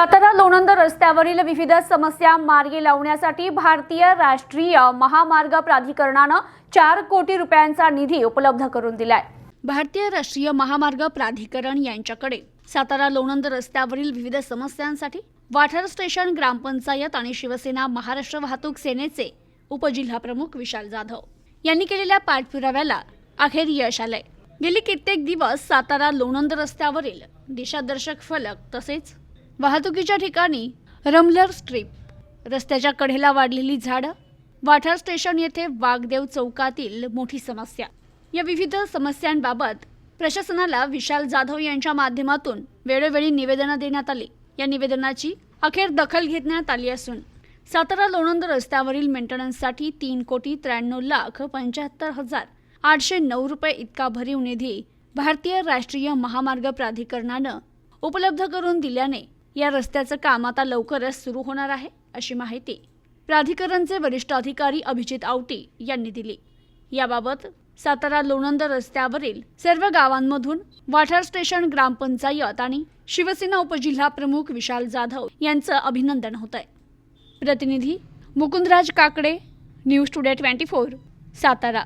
सातारा लोणंद रस्त्यावरील विविध समस्या मार्गी लावण्यासाठी भारतीय राष्ट्रीय महामार्ग प्राधिकरणानं चार कोटी रुपयांचा निधी उपलब्ध करून दिलाय. भारतीय राष्ट्रीय महामार्ग प्राधिकरण यांच्याकडे सातारा लोणंद रस्त्यावरील विविध समस्यांसाठी वाठार स्टेशन ग्रामपंचायत आणि शिवसेना महाराष्ट्र वाहतूक सेनेचे उपजिल्हाप्रमुख विशाल जाधव यांनी केलेल्या पाठपुराव्याला अखेर यश आलंय. गेली कित्येक दिवस सातारा लोणंद रस्त्यावरील दिशादर्शक फलक तसेच वाहतुकीच्या ठिकाणी रमलर स्ट्रीप रस्त्याच्या कडेला वाढलेली झाडं वाठार स्टेशन येथे वाघदेव चौकातील मोठी समस्या. या विविध समस्यांबाबत प्रशासनाला विशाल जाधव यांच्या माध्यमातून वेळोवेळी निवेदनं देण्यात आली. या निवेदनाची अखेर दखल घेण्यात आली असून सातारा लोणंद रस्त्यावरील मेंटेनन्ससाठी तीन कोटी त्र्याण्णव लाख पंच्याहत्तर हजार आठशे नऊ रुपये इतका भरीव निधी भारतीय राष्ट्रीय महामार्ग प्राधिकरणानं उपलब्ध करून दिल्याने या रस्त्याचं काम आता लवकरच सुरू होणार आहे अशी माहिती प्राधिकरणचे वरिष्ठ अधिकारी अभिजित आवटी यांनी दिली. याबाबत सातारा लोणंद रस्त्यावरील सर्व गावांमधून वाठार स्टेशन ग्रामपंचायत आणि शिवसेना उपजिल्हा प्रमुख विशाल जाधव यांचं अभिनंदन होत आहे प्रतिनिधी Mukundraj Kakade news today twenty four Satara.